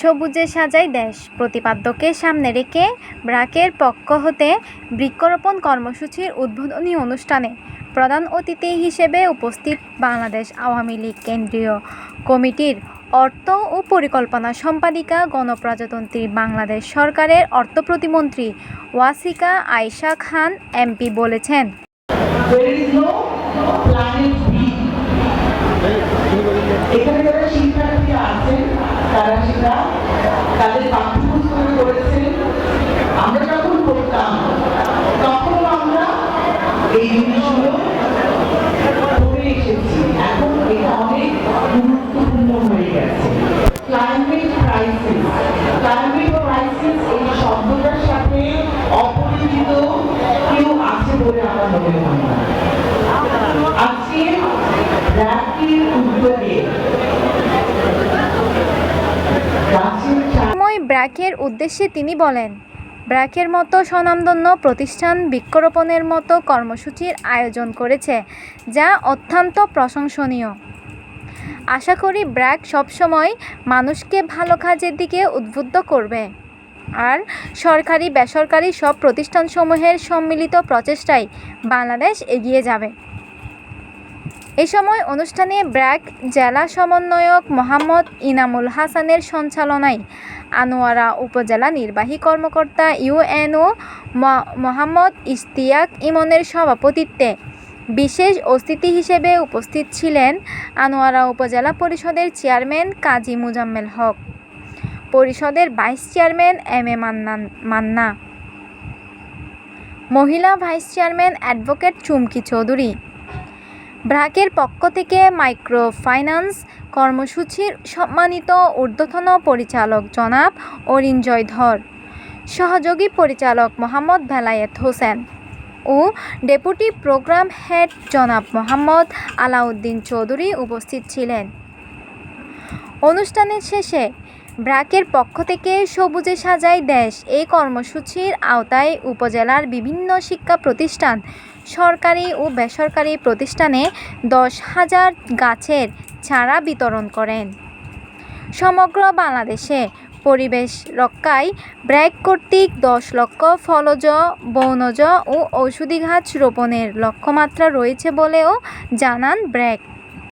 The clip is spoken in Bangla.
সবুজে সাজাই দেশ। প্রতিপাদ্যকে সামনে রেখে ব্রাকের পক্ষ হতে বৃক্ষরোপণ কর্মসূচির উদ্বোধনী অনুষ্ঠানে প্রধান অতিথি হিসেবে উপস্থিত বাংলাদেশ আওয়ামী লীগ কেন্দ্রীয় কমিটির অর্থ ও পরিকল্পনা সম্পাদিকা গণপ্রজাতন্ত্রী বাংলাদেশ সরকারের অর্থ প্রতিমন্ত্রী ওয়াসিকা আয়েশা খান এমপি বলেছেন। তারা সেটা তাদের পাঠ্যপুস্তকে করেছেন আমরা যখন পড়তাম, তখন আমরা এই জিনিসগুলো পড়ে এসেছি। এখন এটা অনেক গুরুত্বপূর্ণ হয়ে গেছে। ক্লাইমেট ক্রাইসিস ক্লাইমেট ক্রাইসিস এই শব্দটার সাথে অপরিচিত কেউ আছে বলে আমার মনে হয় আজকে রাত্রির উদ্যোগে গাছের ছায়া সময় ব্র্যাকের উদ্দেশ্যে তিনি বলেন, ব্র্যাকের মতো স্বনামধন্য প্রতিষ্ঠান বৃক্ষরোপণের মতো কর্মসূচির আয়োজন করেছে, যা অত্যন্ত প্রশংসনীয়। আশা করি ব্র্যাক সবসময় মানুষকে ভালো কাজের দিকে উদ্বুদ্ধ করবে। আর সরকারি বেসরকারি সব প্রতিষ্ঠানসমূহের সম্মিলিত প্রচেষ্টায় বাংলাদেশ এগিয়ে যাবে। এ সময় অনুষ্ঠানে ব্র্যাক জেলা সমন্বয়ক মোহাম্মদ ইনামুল হাসানের সঞ্চালনায় আনোয়ারা উপজেলা নির্বাহী কর্মকর্তা ইউএনও মোহাম্মদ ইশতিয়াক ইমনের সভাপতিত্বে বিশেষ অতিথি হিসেবে উপস্থিত ছিলেন আনোয়ারা উপজেলা পরিষদের চেয়ারম্যান কাজী মুজাম্মেল হক, পরিষদের vice chairman M A Mannan Manna, মহিলা vice chairman advocate Chumki Chowdhury ব্র্যাকের পক্ষ থেকে মাইক্রো ফাইন্যান্স কর্মসূচির সম্মানিত ঊর্ধ্বতন পরিচালক জনাব অরিঞ্জয় ধর সহযোগী পরিচালক মোহাম্মদ ভেলায়েত হোসেন ও ডেপুটি প্রোগ্রাম হেড জনাব মোহাম্মদ আলাউদ্দিন চৌধুরী উপস্থিত ছিলেন। অনুষ্ঠানের শেষে ব্র্যাকের পক্ষ থেকে সবুজে সাজাই দেশ। এই কর্মসূচির আওতায় উপজেলার বিভিন্ন শিক্ষা প্রতিষ্ঠান, সরকারি ও বেসরকারি প্রতিষ্ঠানে দশ হাজার গাছের চারা বিতরণ করেন। সমগ্র বাংলাদেশে পরিবেশ রক্ষায় ব্র্যাক কর্তৃক দশ লক্ষ ফলজ, বনজ ও ঔষধি গাছ রোপণের লক্ষ্যমাত্রা রয়েছে বলেও জানান ব্র্যাক